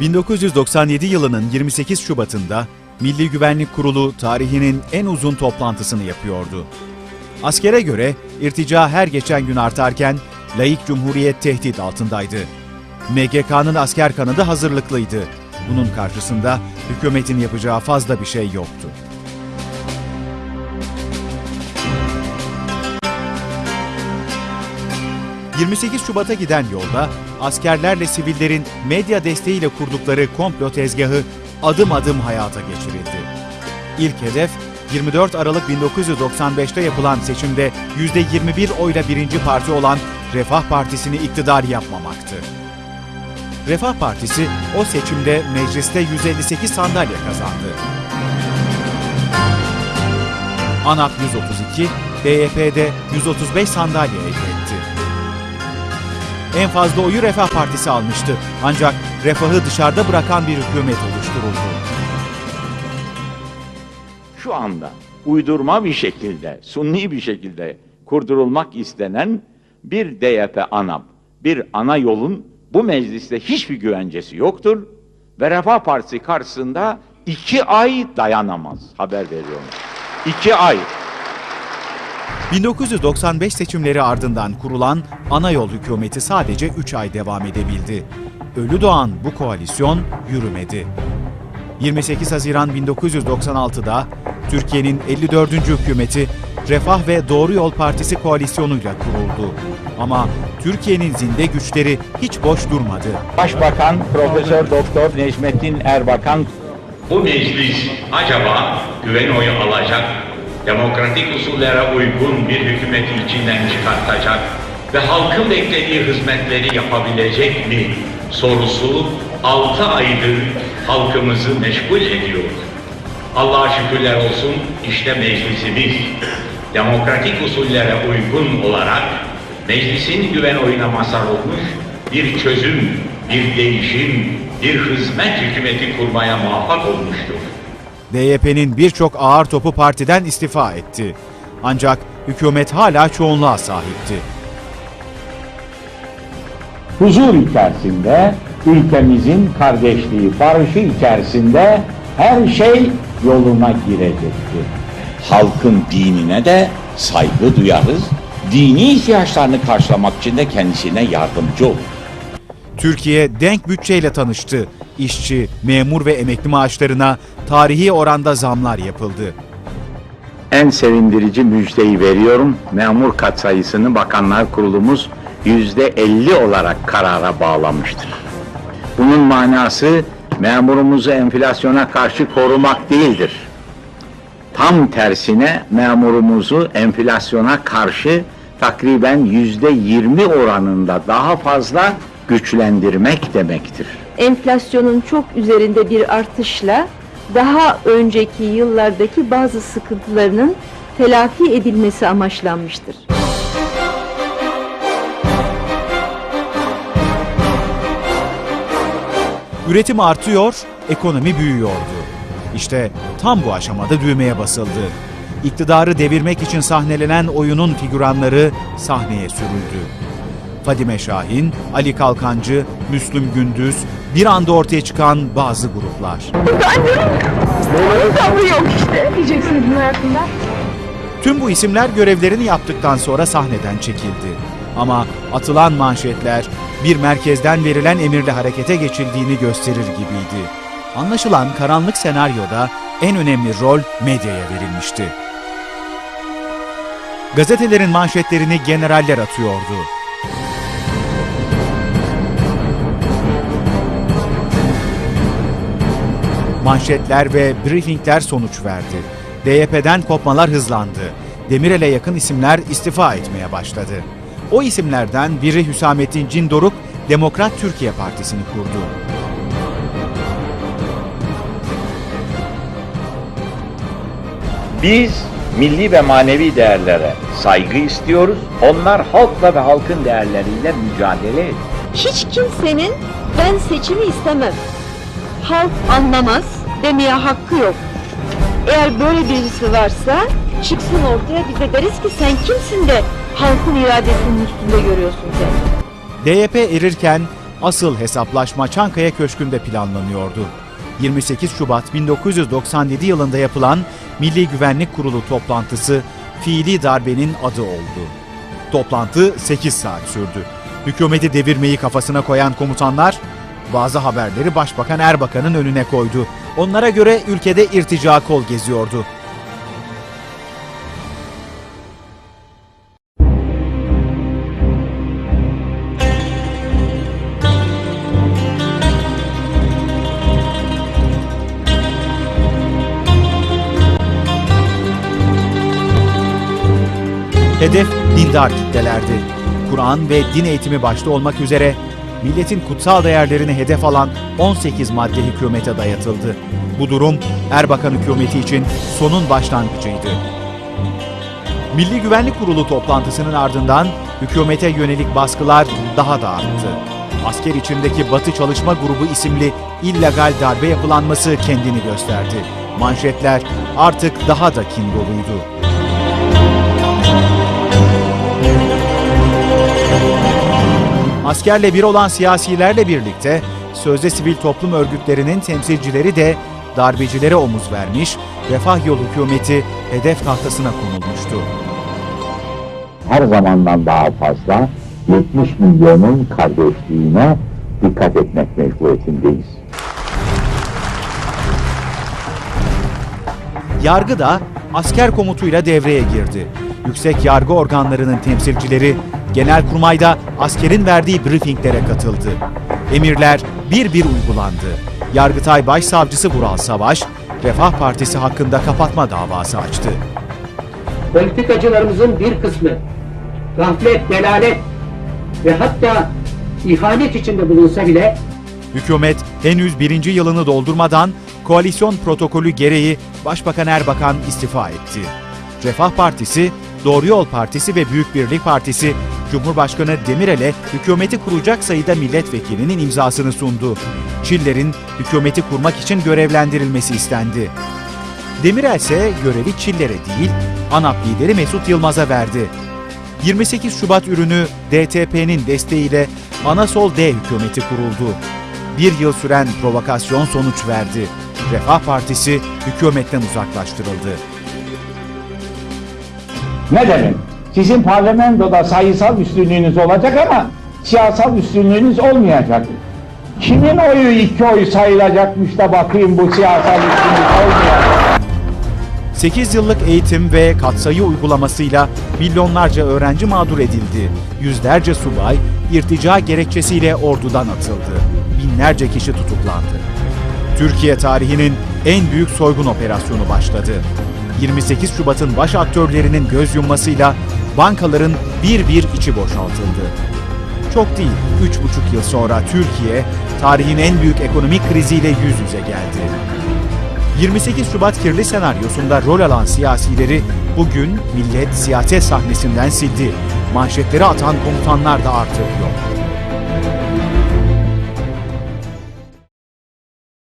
1997 yılının 28 Şubat'ında Milli Güvenlik Kurulu tarihinin en uzun toplantısını yapıyordu. Askere göre irtica her geçen gün artarken laik cumhuriyet tehdit altındaydı. MGK'nın asker kanadı hazırlıklıydı. Bunun karşısında hükümetin yapacağı fazla bir şey yoktu. ...28 Şubat'a giden yolda askerlerle sivillerin medya desteğiyle kurdukları komplo tezgahı adım adım hayata geçirildi. İlk hedef 24 Aralık 1995'te yapılan seçimde %21 oyla birinci parti olan Refah Partisi'ni iktidar yapmamaktı. Refah Partisi o seçimde mecliste 158 sandalye kazandı. ANAP 132, DYP'de 135 sandalye etti. En fazla oyu Refah Partisi almıştı. Ancak refahı dışarıda bırakan bir hükümet oluşturuldu. şu anda uydurma bir şekilde, sunni bir şekilde kurdurulmak istenen bir DYP ANAP, bir ana yolun bu mecliste hiçbir güvencesi yoktur ve Refah Partisi karşısında iki ay dayanamaz. Haber veriyorum. İki ay. 1995 seçimleri ardından kurulan ana yol hükümeti sadece 3 ay devam edebildi. Ölü doğan bu koalisyon yürümedi. 28 Haziran 1996'da Türkiye'nin 54. hükümeti Refah ve Doğru Yol Partisi koalisyonuyla kuruldu. Ama Türkiye'nin zinde güçleri hiç boş durmadı. Başbakan Profesör Doktor Necmettin Erbakan Bu meclis acaba güven oyu alacak, demokratik usullere uygun bir hükümeti içinden çıkartacak ve halkın beklediği hizmetleri yapabilecek mi sorusu 6 aydır halkımızı meşgul ediyor. Allah'a şükürler olsun işte meclisimiz demokratik usullere uygun olarak meclisin güven oyuna mazhar olmuş bir çözüm, bir değişim, bir hizmet hükümeti kurmaya muvaffak olmuştur. DYP'nin birçok ağır topu partiden istifa etti. Ancak hükümet hala çoğunluğa sahipti. huzur içerisinde, ülkemizin kardeşliği, barışı içerisinde her şey yoluna girecektir. Halkın dinine de saygı duyarız. Dini ihtiyaçlarını karşılamak için de kendisine yardımcı olur. Türkiye denk bütçeyle tanıştı. İşçi, memur ve emekli maaşlarına tarihi oranda zamlar yapıldı. En sevindirici müjdeyi veriyorum. Memur katsayısını Bakanlar Kurulumuz yüzde 50 olarak karara bağlamıştır. Bunun manası memurumuzu enflasyona karşı korumak değildir. Tam tersine memurumuzu enflasyona karşı takriben yüzde 20 oranında daha fazla güçlendirmek demektir. enflasyonun çok üzerinde bir artışla daha önceki yıllardaki bazı sıkıntılarının telafi edilmesi amaçlanmıştır. Üretim artıyor, ekonomi büyüyordu. İşte tam bu aşamada düğmeye basıldı. İktidarı devirmek için sahnelenen oyunun figüranları sahneye sürüldü. Fadime Şahin, Ali Kalkancı, Müslüm Gündüz, bir anda ortaya çıkan bazı gruplar. Diyeceksiniz bunun hakkında. Tüm bu isimler görevlerini yaptıktan sonra sahneden çekildi. Ama atılan manşetler bir merkezden verilen emirle harekete geçildiğini gösterir gibiydi. Anlaşılan karanlık senaryoda en önemli rol medyaya verilmişti. Gazetelerin manşetlerini generaller atıyordu. Manşetler ve briefingler sonuç verdi. DYP'den kopmalar hızlandı. Demirel'e yakın isimler istifa etmeye başladı. O isimlerden biri Hüsamettin Cindoruk, Demokrat Türkiye Partisi'ni kurdu. Biz milli ve manevi değerlere saygı istiyoruz. Onlar halkla ve halkın değerleriyle mücadele ediyor. Hiç kimsenin ben seçimi istemem. Halk anlamaz demeye hakkı yok. Eğer böyle birisi varsa çıksın ortaya biz de deriz ki sen kimsin de halkın iradesinin üstünde görüyorsun sen. DYP erirken asıl hesaplaşma Çankaya Köşkü'nde planlanıyordu. 28 Şubat 1997 yılında yapılan Milli Güvenlik Kurulu toplantısı fiili darbenin adı oldu. Toplantı 8 saat sürdü. Hükümeti devirmeyi kafasına koyan komutanlar bazı haberleri Başbakan Erbakan'ın önüne koydu. Onlara göre ülkede irtica kol geziyordu. Hedef dindar kitlelerdi. Kur'an ve din eğitimi başta olmak üzere milletin kutsal değerlerini hedef alan 18 madde hükümete dayatıldı. Bu durum Erbakan hükümeti için sonun başlangıcıydı. Milli Güvenlik Kurulu toplantısının ardından hükümete yönelik baskılar daha da arttı. Asker içindeki Batı Çalışma Grubu isimli illegal darbe yapılanması kendini gösterdi. Manşetler artık daha da kin doluydu. Askerle bir olan siyasilerle birlikte sözde sivil toplum örgütlerinin temsilcileri de darbecilere omuz vermiş, Refah Yol hükümeti hedef tahtasına konulmuştu. Her zamandan daha fazla 70 milyonun kardeşliğine dikkat etmek mecburiyetindeyiz. Yargı da asker komutuyla devreye girdi. Yüksek yargı organlarının temsilcileri Genelkurmay'da askerin verdiği briefinglere katıldı. Emirler bir bir uygulandı. Yargıtay Başsavcısı Vural Savaş, Refah Partisi hakkında kapatma davası açtı. politikacılarımızın bir kısmı gaflet, delalet ve hatta ihanet içinde bulunsa bile Hükümet henüz birinci yılını doldurmadan koalisyon protokolü gereği Başbakan Erbakan istifa etti. Refah Partisi, Doğru Yol Partisi ve Büyük Birlik Partisi Cumhurbaşkanı Demirel'e hükümeti kuracak sayıda milletvekilinin imzasını sundu. Çiller'in hükümeti kurmak için görevlendirilmesi istendi. Demirel ise görevi Çiller'e değil, ANAP lideri Mesut Yılmaz'a verdi. 28 Şubat ürünü DTP'nin desteğiyle Anasol D hükümeti kuruldu. Bir yıl süren provokasyon sonuç verdi. Refah Partisi hükümetten uzaklaştırıldı. Ne demek? Sizin parlamentoda sayısal üstünlüğünüz olacak ama siyasal üstünlüğünüz olmayacak. Kimin oyu iki oy sayılacakmış da bakayım bu siyasal üstünlük olmayacak. 8 yıllık eğitim ve katsayı uygulamasıyla milyonlarca öğrenci mağdur edildi. Yüzlerce subay irtica gerekçesiyle ordudan atıldı. Binlerce kişi tutuklandı. Türkiye tarihinin en büyük soygun operasyonu başladı. 28 Şubat'ın baş aktörlerinin göz yummasıyla bankaların bir bir içi boşaltıldı. Çok değil, 3,5 yıl sonra Türkiye tarihin en büyük ekonomik kriziyle yüz yüze geldi. 28 Şubat kirli senaryosunda rol alan siyasileri bugün millet siyaset sahnesinden sildi. Manşetleri atan komutanlar da artık yok.